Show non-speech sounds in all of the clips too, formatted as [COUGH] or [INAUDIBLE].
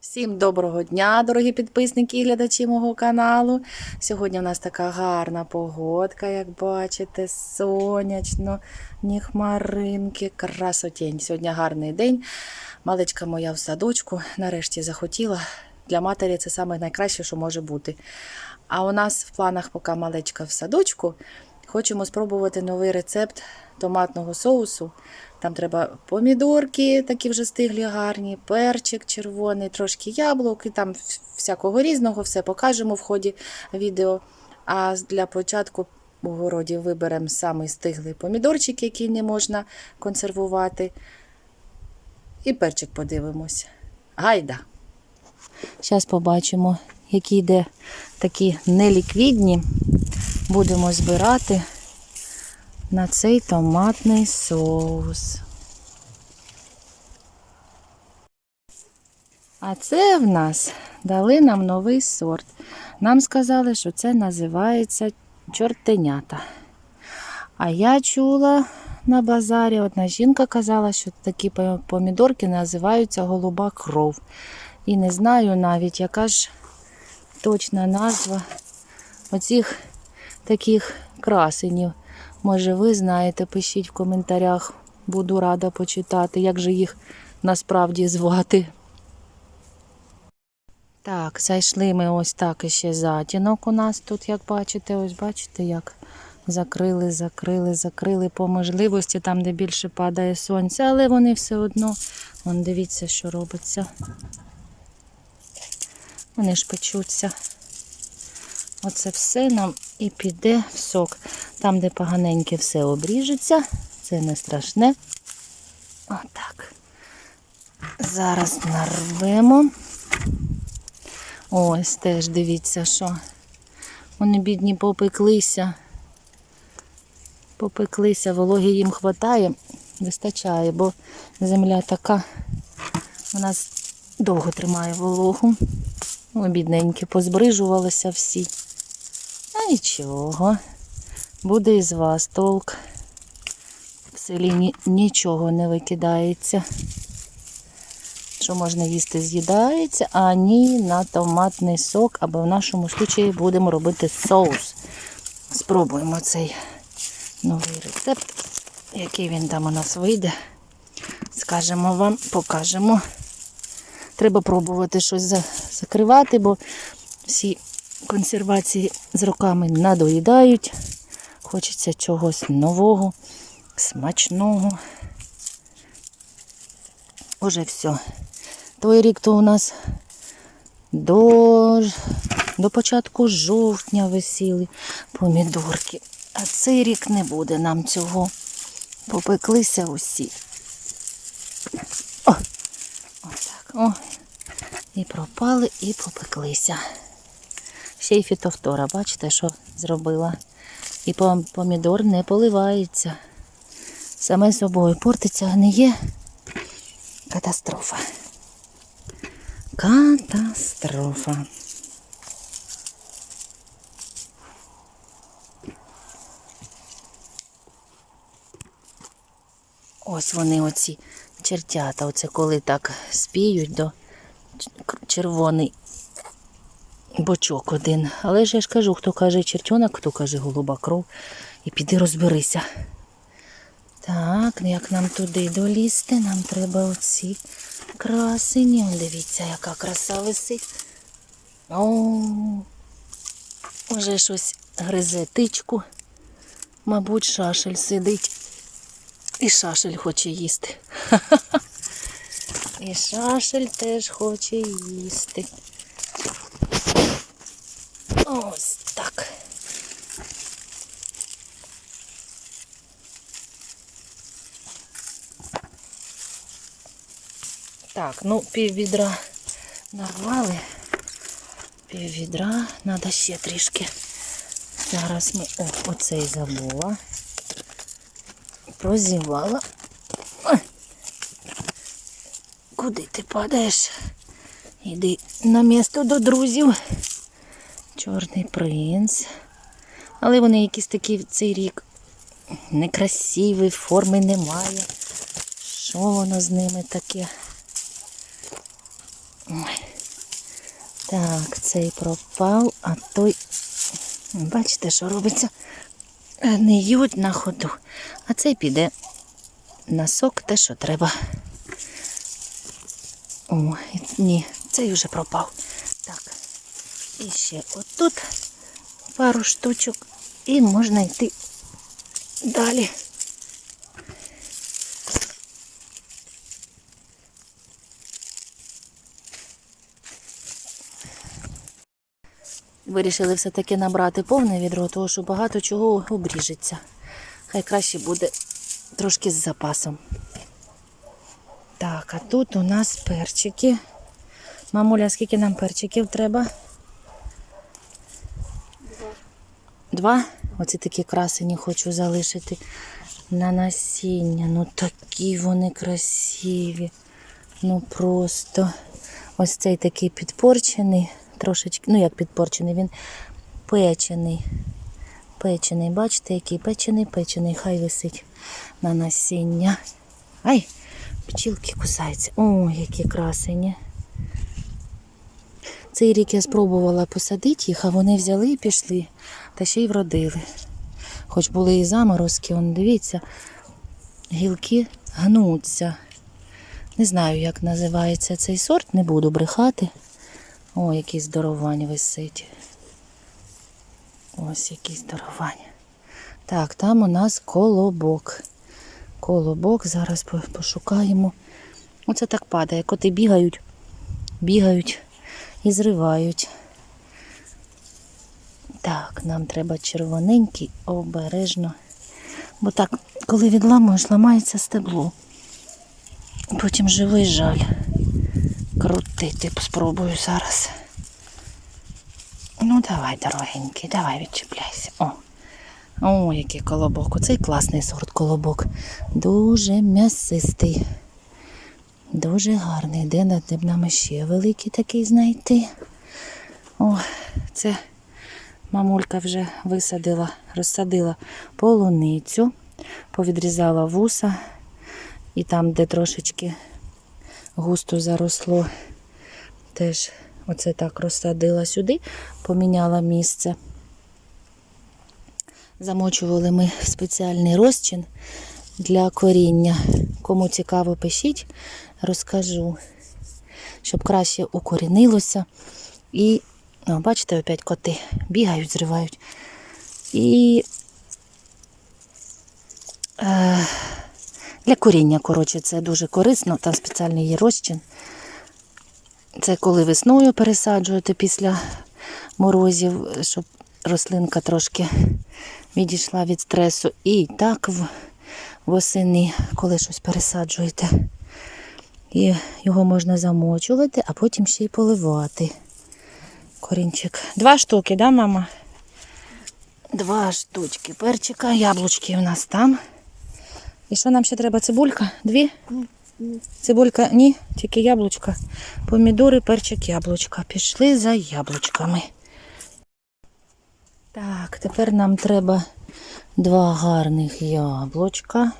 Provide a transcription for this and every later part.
Всім доброго дня, дорогі підписники і глядачі мого каналу. Сьогодні у нас така гарна погодка, як бачите, сонячно, ні хмаринки, красотень. Сьогодні гарний день. Малечка моя в садочку нарешті захотіла. Для матері це саме найкраще, що може бути. А у нас в планах, поки малечка в садочку, хочемо спробувати новий рецепт томатного соусу. Там треба помідорки, такі вже стиглі гарні, перчик червоний, трошки яблук і там всякого різного, все покажемо в ході відео. А для початку у городі виберемо самий стиглий помідорчик, який не можна консервувати. І перчик подивимось. Гайда! Зараз побачимо, які йде такі неліквідні. Будемо збирати на цей томатний соус. А це в нас дали нам новий сорт. Нам сказали, що це називається чортенята. А я чула на базарі, одна жінка казала, що такі помідорки називаються голуба кров. І не знаю навіть, яка ж точна назва оцих таких красенів. Може, ви знаєте, пишіть в коментарях. Буду рада почитати, як же їх насправді звати. Так, зайшли ми ось так іще затінок у нас тут, як бачите, ось бачите, як закрили, закрили, закрили по можливості, там, де більше падає сонце, але вони все одно, вон дивіться, що робиться. Вони ж печуться. Оце все нам і піде в сок. Там, де поганеньке все обріжеться, це не страшне. Отак. Зараз нарвемо. Ось теж дивіться, що вони бідні попеклися. Попеклися, вологи їм хватає, вистачає, бо земля така, вона довго тримає вологу. Ой, бідненькі, позбрижувалися всі. Нічого. Буде із вас толк. В селі ні- нічого не викидається. Що можна їсти, з'їдається, а ні на томатний сок, або в нашому случаї будемо робити соус. Спробуємо цей новий рецепт, який він там у нас вийде. Скажемо вам, покажемо. Треба пробувати щось закривати, бо всі консервації з роками надоїдають. Хочеться чогось нового, смачного. Уже все. Той рік то у нас до, до початку жовтня висіли помідорки. А цей рік не буде нам цього. Попеклися усі. О! Отак. О. І пропали, і попеклися. Ще й фітофтора, бачите, що зробила. І помідор не поливається. Саме собою портиться, гниє. Катастрофа. Катастрофа. Ось вони оці чертята. Оце коли так спіють до червоний бочок один. Але ж я ж кажу, хто каже чертенок, хто каже голуба кров. І піди розберися. Так, ну як нам туди долізти, нам треба оці красені. Дивіться, яка краса висить. О, уже щось гризе тичку. Мабуть, шашель сидить. І шашель хоче їсти. [LAUGHS] І шашель теж хоче їсти. Ось так. Так, ну пів відра нарвали. Пів відра, треба ще трішки. Зараз ми о, оцей забула. Прозівала. Куди ти падаєш? Іди на місто до друзів. Чорний принц. Але вони якісь такі в цей рік некрасиві, форми немає. Що воно з ними таке? Ой. Так, цей пропав, а той. Бачите, що робиться? Гниють на ходу. А цей піде на сок те, що треба. О, ні, цей вже пропав. І ще отут пару штучок. І можна йти далі. Вирішили все-таки набрати повне відро, тому що багато чого обріжеться. Хай краще буде трошки з запасом. Так, а тут у нас перчики. Мамуля, скільки нам перчиків треба? Два? Оці такі красені хочу залишити на насіння. Ну такі вони красиві. Ну просто ось цей такий підпорчений, трошечки, ну як підпорчений, він печений. Печений, бачите, який печений, печений, хай висить на насіння. Ай, пчілки кусаються. О, які красені. Цей рік я спробувала посадити їх, а вони взяли і пішли, та ще й вродили. Хоч були і заморозки, он, дивіться, гілки гнуться. Не знаю, як називається цей сорт, не буду брехати. О, який здоровань висить. Ось який здоровань. Так, там у нас колобок. Колобок, зараз пошукаємо. Оце так падає. Коти бігають, бігають і зривають. Так, нам треба червоненький, обережно. Бо так, коли відламуєш, ламається стебло. Потім живий жаль. Крутити спробую зараз. Ну, давай, дорогенький, давай відчіпляйся. О, о, який колобок. Оцей класний сорт колобок. Дуже м'ясистий. Дуже гарний. Де на- де б нам ще великий такий знайти? О, це мамулька вже висадила, розсадила полуницю, повідрізала вуса. І там, де трошечки густо заросло, теж оце так розсадила сюди, поміняла місце. Замочували ми спеціальний розчин для коріння. Кому цікаво, пишіть, розкажу, щоб краще укорінилося. І, о, бачите, опять коти бігають, зривають. І е, для коріння, коротше, це дуже корисно, там спеціальний є розчин. Це коли весною пересаджуєте після морозів, щоб рослинка трошки відійшла від стресу. І так восени, коли щось пересаджуєте. І його можна замочувати, а потім ще й поливати. Корінчик. Два штуки, да, мама? Два штучки перчика, яблучки у нас там. І що нам ще треба? Цибулька? Дві? Цибулька ні, тільки яблучка. Помідори, перчик, яблучка. Пішли за яблучками. Так, тепер нам треба два гарних яблучка.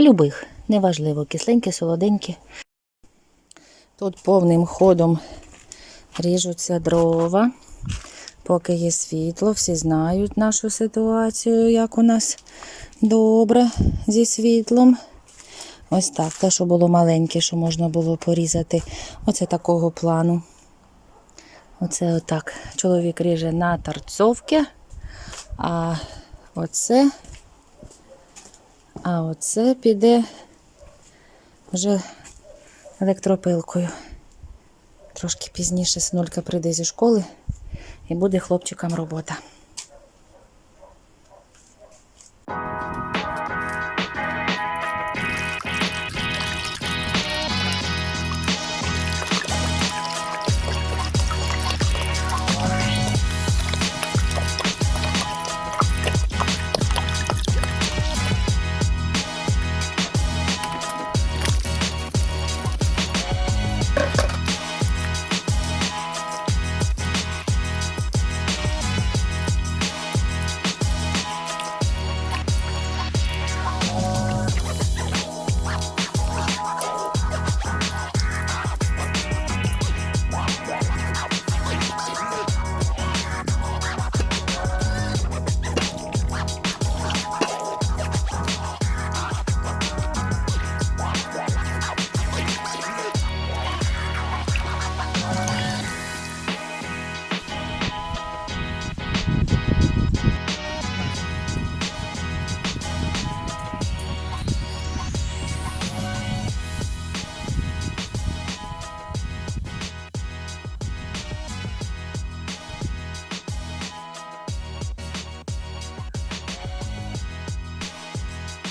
Любих, неважливо, кисленькі, солоденькі. Тут повним ходом ріжуться дрова. Поки є світло, всі знають нашу ситуацію, як у нас добре зі світлом. Ось так. Те, що було маленьке, що можна було порізати. Оце такого плану. Оце отак. Чоловік ріже на торцовки. А оце, а оце піде вже електропилкою. Трошки пізніше синулька прийде зі школи і буде хлопчикам робота.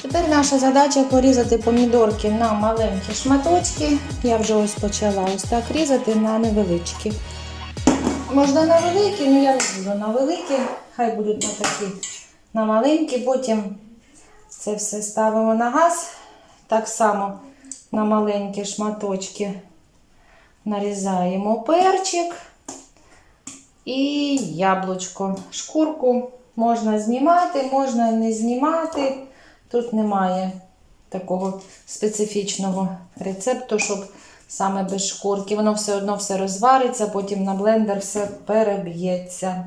Тепер наша задача порізати помідорки на маленькі шматочки. Я вже ось почала ось так різати на невеличкі. Можна на великі, але я не буду на великі, хай будуть на такі на маленькі, потім це все ставимо на газ. Так само на маленькі шматочки нарізаємо перчик і яблучко. Шкурку можна знімати, можна не знімати. Тут немає такого специфічного рецепту, щоб саме без шкурки. Воно все одно все розвариться, потім на блендер все переб'ється.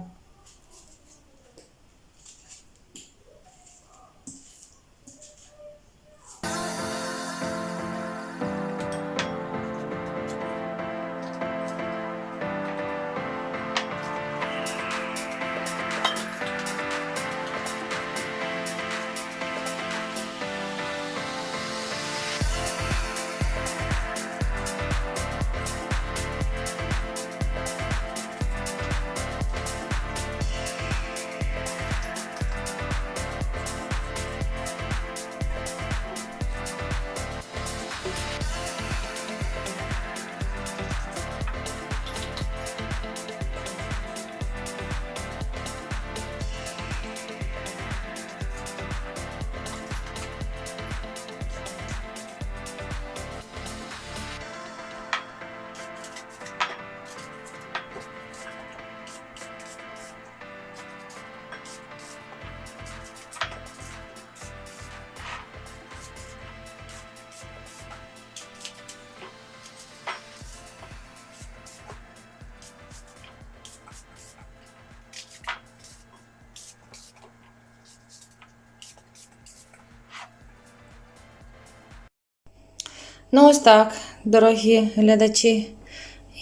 Ну, ось так, дорогі глядачі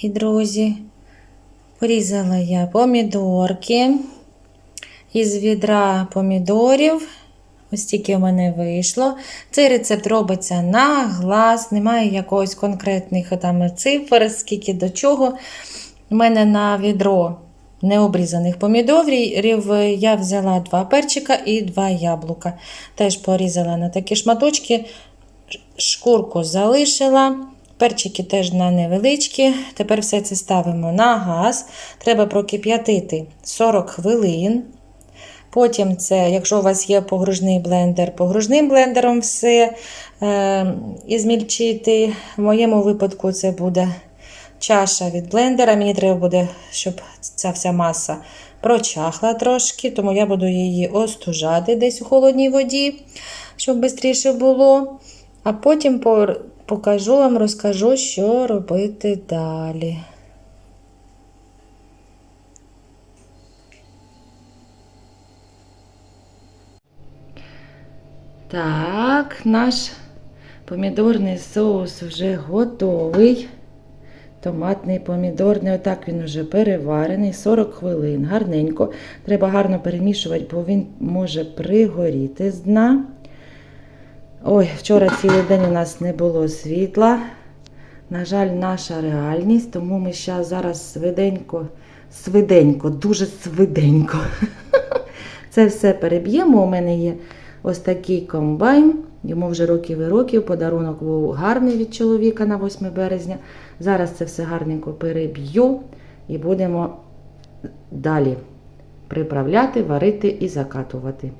і друзі. Порізала я помідорки. Із відра помідорів. Ось тільки в мене вийшло. Цей рецепт робиться на глаз, немає якогось конкретних там цифр, скільки до чого. У мене на відро необрізаних помідорів я взяла два перчика і два яблука. Теж порізала на такі шматочки, шкурку залишила. Перчики теж на невеличкі. Тепер все це ставимо на газ. Треба прокип'ятити 40 хвилин. Потім це, якщо у вас є погружний блендер, погружним блендером все е, і змільчити. В моєму випадку це буде чаша від блендера. Мені треба буде, щоб ця вся маса прочахла трошки, тому я буду її остужати десь у холодній воді, щоб швидше було. А потім покажу вам, розкажу, що робити далі. Так, наш помідорний соус вже готовий. Томатний помідорний, отак він вже переварений, 40 хвилин. Гарненько. Треба гарно перемішувати, бо він може пригоріти з дна. Ой, вчора цілий день у нас не було світла. На жаль, наша реальність, тому ми зараз свиденько, свиденько, дуже свиденько. [LAUGHS] Це все переб'ємо. У мене є ось такий комбайн. Йому вже років і років. Подарунок був гарний від чоловіка на 8 березня. Зараз це все гарненько переб'ю і будемо далі приправляти, варити і закатувати.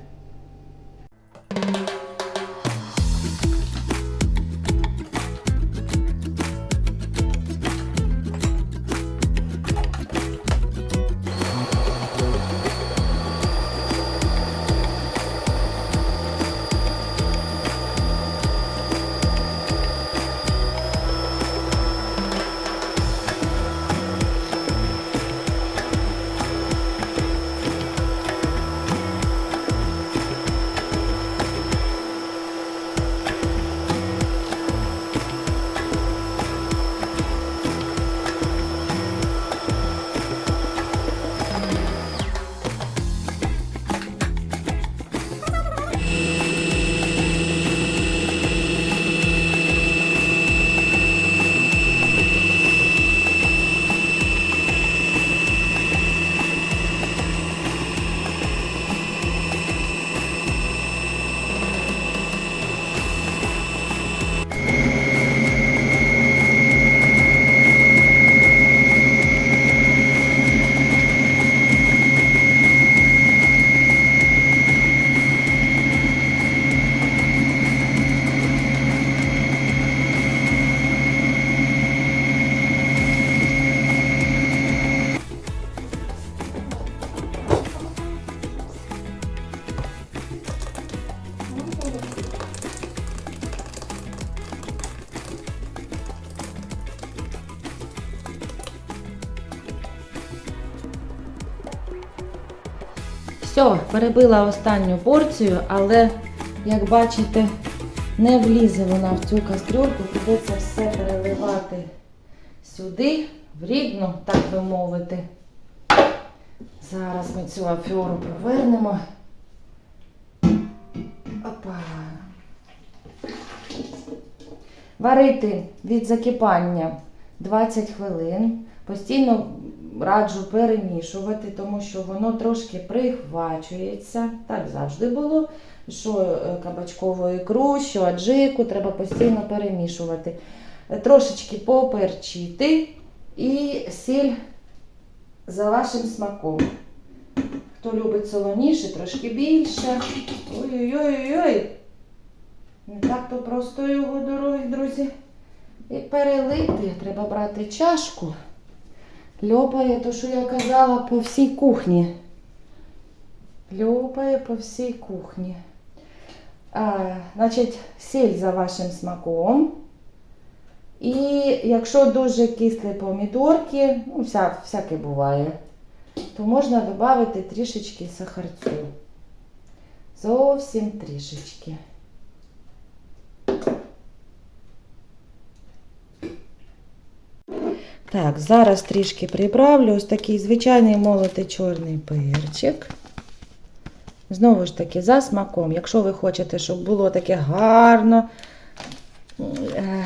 Все, перебила останню порцію, але, як бачите, не влізе вона в цю кастрюльку, придеться все переливати сюди, в рідну, так би мовити. Зараз ми цю аферу повернемо. Опа. Варити від закипання 20 хвилин. Постійно раджу перемішувати, тому що воно трошки прихвачується. Так завжди було. Що е, кабачкову ікру, що аджику, треба постійно перемішувати. Е, Трошечки поперчити і сіль за вашим смаком. Хто любить солоніше, трошки більше. Ой-ой-ой-ой. Не так то просто його, дорогі друзі. І перелити. Треба брати чашку. Льопає, то, що я казала, по всій кухні. Льопає по всій кухні. А, значить, сіль за вашим смаком. І якщо дуже кислі помідорки, ну, вся, всяке буває, то можна додати трішечки сахарцю. Зовсім трішечки. Так, зараз трішки приправлю ось такий звичайний молотий чорний перчик. Знову ж таки, за смаком. Якщо ви хочете, щоб було таке гарно, е,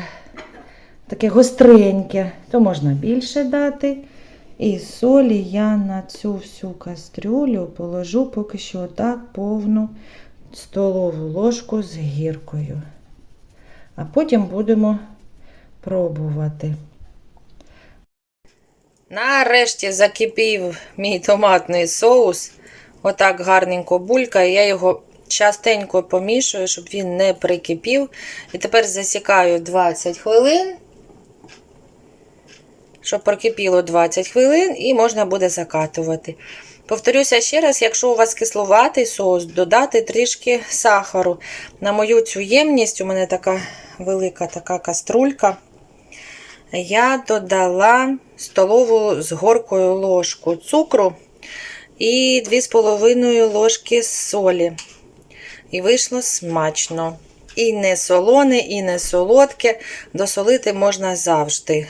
таке гостреньке, то можна більше дати. І солі я на цю всю кастрюлю положу поки що так повну столову ложку з гіркою. А потім будемо пробувати. Нарешті закипів мій томатний соус. Отак гарненько булькає. Я його частенько помішую, щоб він не прикипів. І тепер засікаю 20 хвилин. Щоб прокипіло 20 хвилин і можна буде закатувати. Повторюся ще раз, якщо у вас кисловатий соус, додати трішки сахару. На мою цю ємність, у мене така велика така каструлька. Я додала столову з горкою ложку цукру і 2,5 ложки солі. І вийшло смачно. І не солоне, і не солодке. Досолити можна завжди.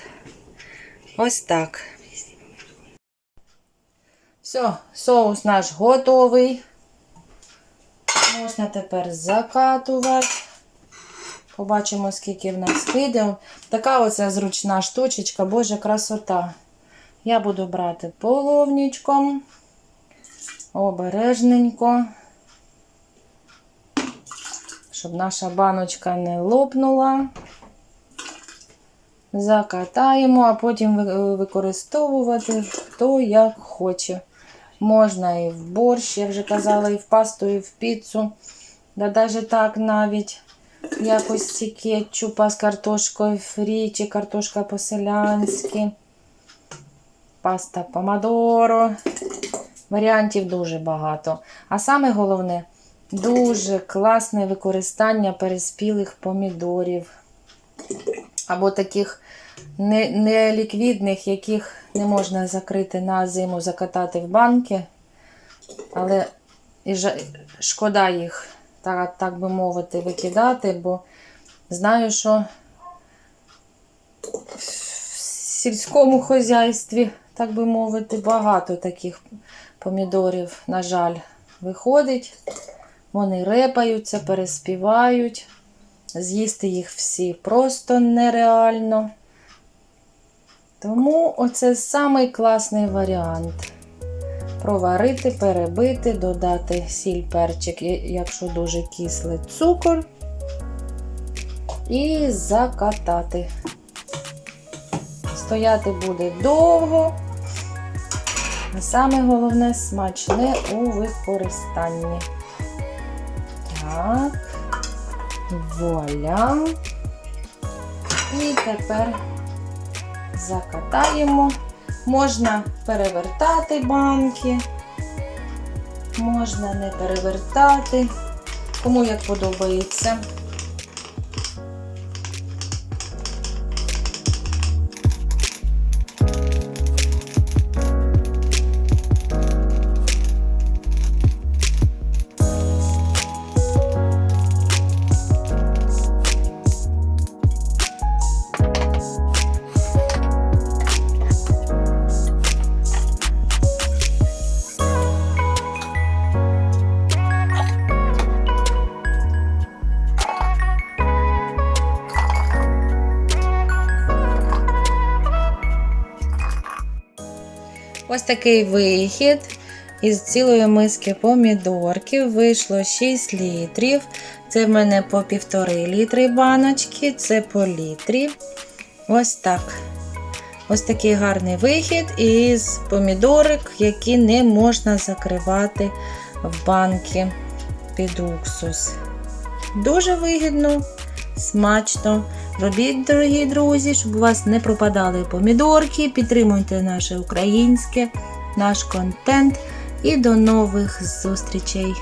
Ось так. Все, соус наш готовий. Можна тепер закатувати. Побачимо, скільки в нас вийде. Така оця зручна штучечка, боже, красота. Я буду брати половничком. Обережненько. Щоб наша баночка не лопнула. Закатаємо, а потім використовувати хто як хоче. Можна і в борщ, я вже казала, і в пасту, і в піцу. Да навіть так навіть якості кетчупа з картошкою фрі чи картошка по-селянськи. Паста помадоро. Варіантів дуже багато. А саме головне, дуже класне використання переспілих помідорів. Або таких не, не яких не можна закрити на зиму, закатати в банки. Але і шкода їх, так, так би мовити, викидати, бо знаю, що в сільському хозяйстві, так би мовити, багато таких помідорів, на жаль, виходить. Вони репаються, переспівають. З'їсти їх всі просто нереально. Тому оце самий класний варіант. Проварити, перебити, додати сіль, перчик, якщо дуже кислий цукор. І закатати. Стояти буде довго. А саме головне смачне у використанні. Так. Вуаля. І тепер закатаємо. Можна перевертати банки, можна не перевертати, кому як подобається. Ось такий вихід. Із цілої миски помідорків вийшло 6 літрів. Це в мене по півтори літри баночки, це по літрі. Ось так. Ось такий гарний вихід із помідорик, які не можна закривати в банки під уксус. Дуже вигідно, смачно. Робіть, дорогі друзі, щоб у вас не пропадали помідорки. Підтримуйте наше українське, наш контент. І до нових зустрічей!